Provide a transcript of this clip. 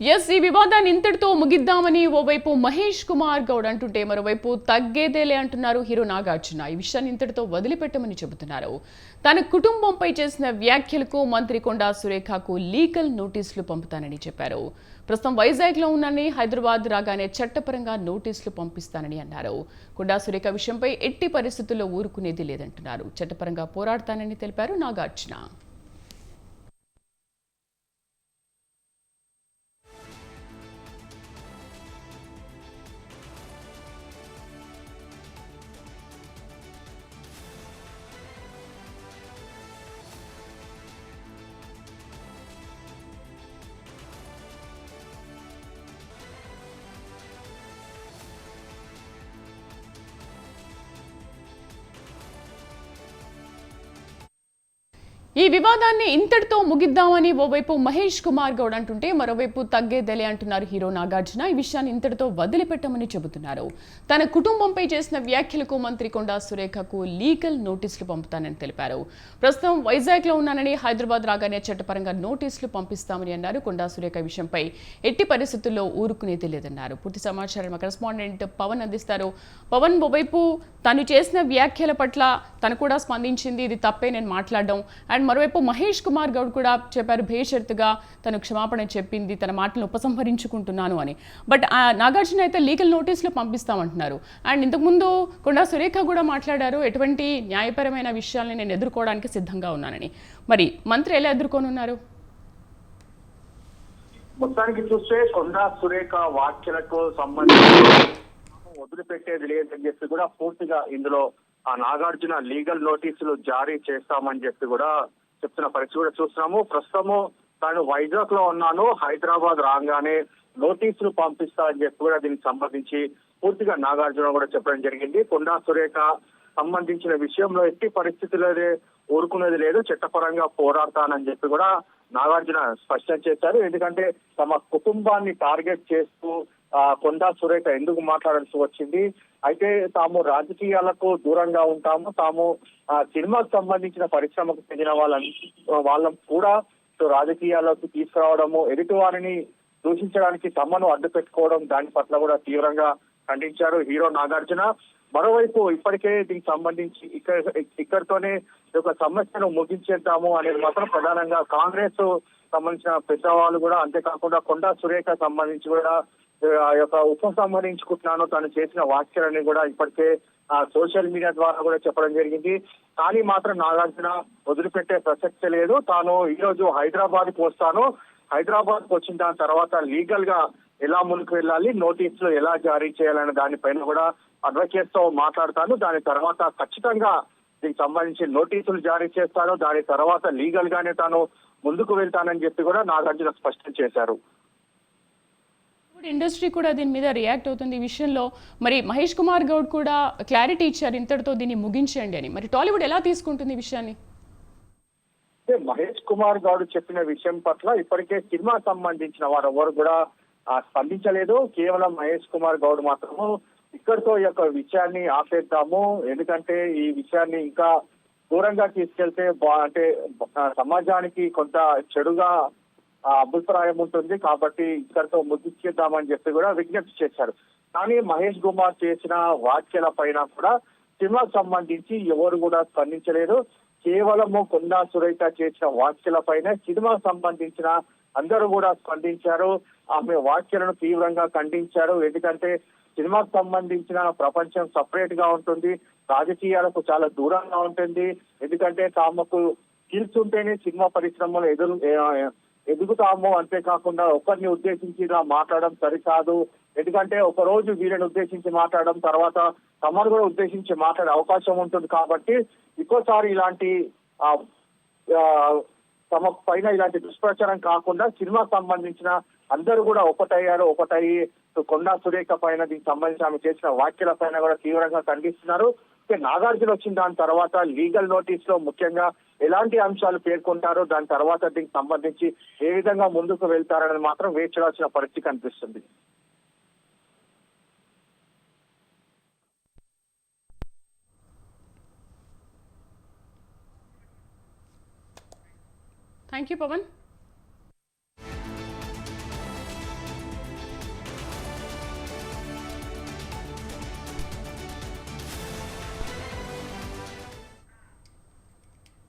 Yes ఈ వివాదాన్ని ఇంతటితో ముగిద్దామని ఓవైపు మహేష్ కుమార్ గౌడ్ అంటుంటే మరోవైపు తగ్గేదేలే అంటున్నారు హీరో నాగార్జున. ఈ విషయాన్ని ఇంతటితో వదిలిపెట్టమని చెబుతున్నారు. తన కుటుంబంపై చేసిన వ్యాఖ్యలకు మంత్రి కొండా సురేఖకు లీగల్ నోటీసులు పంపుతానని చెప్పారు. ప్రస్తుతం వైజాగ్లో ఉన్నానని హైదరాబాద్ రాగానే చట్టపరంగా నోటీసులు పంపిస్తానని అన్నారు. కొండా సురేఖ విషయంపై ఎట్టి పరిస్థితుల్లో ఊరుకునేది లేదంటున్నారు. చట్టపరంగా పోరాడతానని తెలిపారు నాగార్జున. ఈ వివాదాన్ని ఇంతటితో ముగిద్దామని ఓవైపు మహేష్ కుమార్ గౌడ్ అంటుంటే మరోవైపు తగ్గేదలే అంటున్నారు హీరో నాగార్జున. ఈ విషయాన్ని ఇంతటితో వదిలిపెట్టమని చెబుతున్నారు. తన కుటుంబంపై చేసిన వ్యాఖ్యలకు మంత్రి కొండా సురేఖకు లీగల్ నోటీసులు పంపుతానని తెలిపారు. ప్రస్తుతం వైజాగ్లో ఉన్నానని హైదరాబాద్ రాగానే చట్టపరంగా నోటీసులు పంపిస్తామని అన్నారు కొండా సురేఖ విషయంపై ఎట్టి పరిస్థితుల్లో ఊరుకునేది లేదన్నారు పూర్తి సమాచారం కరెస్పాండెంట్ పవన్ అందిస్తారు. పవన్ ఓవైపు తను చేసిన వ్యాఖ్యల పట్ల తను కూడా స్పందించింది ఇది తప్పే నేను మాట్లాడడం. అండ్ మరోవైపు మహేష్ కుమార్ గౌడ్ కూడా చెప్పారు భేషరతుగా తను క్షమాపణ చెప్పింది తన మాటలను ఉపసంహరించుకుంటున్నాను అని. బట్ ఆ నాగార్జున అయితే లీగల్ నోటీసులు పంపిస్తామంటున్నారు. అండ్ ఇంతకుముందు కొండా సురేఖ కూడా మాట్లాడారు ఎటువంటి న్యాయపరమైన విషయాల్ని నేను ఎదుర్కోవడానికి సిద్ధంగా ఉన్నానని. మరి మంత్రి ఎలా ఎదుర్కొనున్నారు? మొత్తానికి చూస్తే కొండా సురేఖ వ్యాఖ్యలకు సంబంధించి వదిలిపెట్టేది లేదని చెప్పి కూడా పూర్తిగా ఇందులో ఆ నాగార్జున లీగల్ నోటీసులు జారీ చేస్తామని చెప్పి కూడా చెప్తున్న పరిస్థితి కూడా చూస్తున్నాము. ప్రస్తుతము తాను వైజాగ్లో ఉన్నాను. హైదరాబాద్ రాగానే నోటీసులు పంపిస్తా అని చెప్పి కూడా దీనికి సంబంధించి పూర్తిగా నాగార్జున కూడా చెప్పడం జరిగింది. కొండా సురేఖ సంబంధించిన విషయంలో ఎట్టి పరిస్థితుల్లోనే ఊరుకునేది లేదు చట్టపరంగా పోరాడతానని చెప్పి కూడా నాగార్జున స్పష్టం చేశారు. ఎందుకంటే తమ కుటుంబాన్ని టార్గెట్ చేస్తూ కొండా సురేఖ ఎందుకు మాట్లాడాల్సి వచ్చింది? అయితే తాము రాజకీయాలకు దూరంగా ఉంటాము. తాము ఆ సినిమాకు సంబంధించిన పరిశ్రమకు చెందిన వాళ్ళని వాళ్ళం కూడా రాజకీయాలకు తీసుకురావడము ఎదుటి వారిని దూషించడానికి తమను అడ్డు పెట్టుకోవడం దాని పట్ల కూడా తీవ్రంగా ఖండించారు హీరో నాగార్జున. మరోవైపు ఇప్పటికే దీనికి సంబంధించి ఇక్కడ ఇక్కడితోనే ఒక సమస్యను ముగించేద్దాము అనేది మాత్రం ప్రధానంగా కాంగ్రెస్ సంబంధించిన పెద్దవాళ్ళు కూడా అంతేకాకుండా కొండా సురేఖ సంబంధించి కూడా ఆ యొక్క ఉపసంహరించుకుంటున్నాను తను చేసిన వ్యాఖ్యలని కూడా ఇప్పటికే ఆ సోషల్ మీడియా ద్వారా కూడా చెప్పడం జరిగింది. కానీ మాత్రం నాగార్జున వదిలిపెట్టే ప్రసక్తి లేదు. తాను ఈ రోజు హైదరాబాద్కు వస్తాను. హైదరాబాద్కు వచ్చిన దాని తర్వాత లీగల్గా ఎలా ముందుకు వెళ్ళాలి నోటీసులు ఎలా జారీ చేయాలనే దానిపైన కూడా అడ్వకేట్తో మాట్లాడతాను. దాని తర్వాత ఖచ్చితంగా దీనికి సంబంధించి నోటీసులు జారీ చేస్తాను. దాని తర్వాత లీగల్ గానే తాను ముందుకు వెళ్తానని చెప్పి కూడా నాగార్జున స్పష్టం చేశారు. ఇప్పుడు ఇండస్ట్రీ కూడా దీని మీద రియాక్ట్ అవుతుంది. ఈ విషయంలో మరి మహేష్ కుమార్ గౌడ్ కూడా క్లారిటీ ఇచ్చారు ఇంతటితో దీన్ని ముగించండి అని. మరి టాలీవుడ్ ఎలా తీసుకుంటుంది ఈ విషయాన్ని? అంటే మహేష్ కుమార్ గౌడ్ చెప్పిన విషయం పట్ల ఇప్పటికే సినిమా సంబంధించిన వారు ఎవరు కూడా స్పందించలేదు. కేవలం మహేష్ కుమార్ గౌడ్ మాత్రము ఇక్కడితో ఈ యొక్క విషయాన్ని ఆపేద్దాము. ఎందుకంటే ఈ విషయాన్ని ఇంకా దూరంగా తీసుకెళ్తే అంటే సమాజానికి కొంత చెడుగా అభిప్రాయం ఉంటుంది కాబట్టి ఇక్కడితో ముగించేద్దామని చెప్పి కూడా విజ్ఞప్తి చేశారు. కానీ మహేష్ కుమార్ చేసిన వ్యాఖ్యల పైన కూడా సినిమాకు సంబంధించి ఎవరు కూడా స్పందించలేదు. కేవలము కొండా సురేఖ చేసిన వ్యాఖ్యల పైన సినిమాకు సంబంధించిన అందరూ కూడా స్పందించారు. ఆమె వ్యాఖ్యలను తీవ్రంగా ఖండించారు. ఎందుకంటే సినిమాకు సంబంధించిన ప్రపంచం సపరేట్గా ఉంటుంది. రాజకీయాలకు చాలా దూరంగా ఉంటుంది. ఎందుకంటే తామకు స్కిల్స్ ఉంటేనే సినిమా పరిశ్రమలో ఎదురు ఎదుగుతాము అంతేకాకుండా ఒకరిని ఉద్దేశించి ఇలా మాట్లాడడం సరికాదు. ఎందుకంటే ఒక రోజు వీరిని ఉద్దేశించి మాట్లాడడం తర్వాత తమను కూడా ఉద్దేశించి మాట్లాడే అవకాశం ఉంటుంది కాబట్టి ఇంకోసారి ఇలాంటి ఆ, తమ పైన ఇలాంటి దుష్ప్రచారం కాకుండా సినిమా సంబంధించిన అందరూ కూడా ఒకటయ్యారు ఒకటయ్యి. కొండా సురేఖ పైన దీనికి సంబంధించి ఆమె చేసిన వ్యాఖ్యల పైన కూడా తీవ్రంగా ఖండిస్తున్నారు. నాగార్జున వచ్చిన దాని తర్వాత లీగల్ నోటీస్లో ముఖ్యంగా ఎలాంటి అంశాలు పేర్కొంటారో దాని తర్వాత దీనికి సంబంధించి ఏ విధంగా ముందుకు వెళ్తారని మాత్రం వేచి చూడాల్సిన పరిస్థితి కనిపిస్తుంది. Thank you Pawan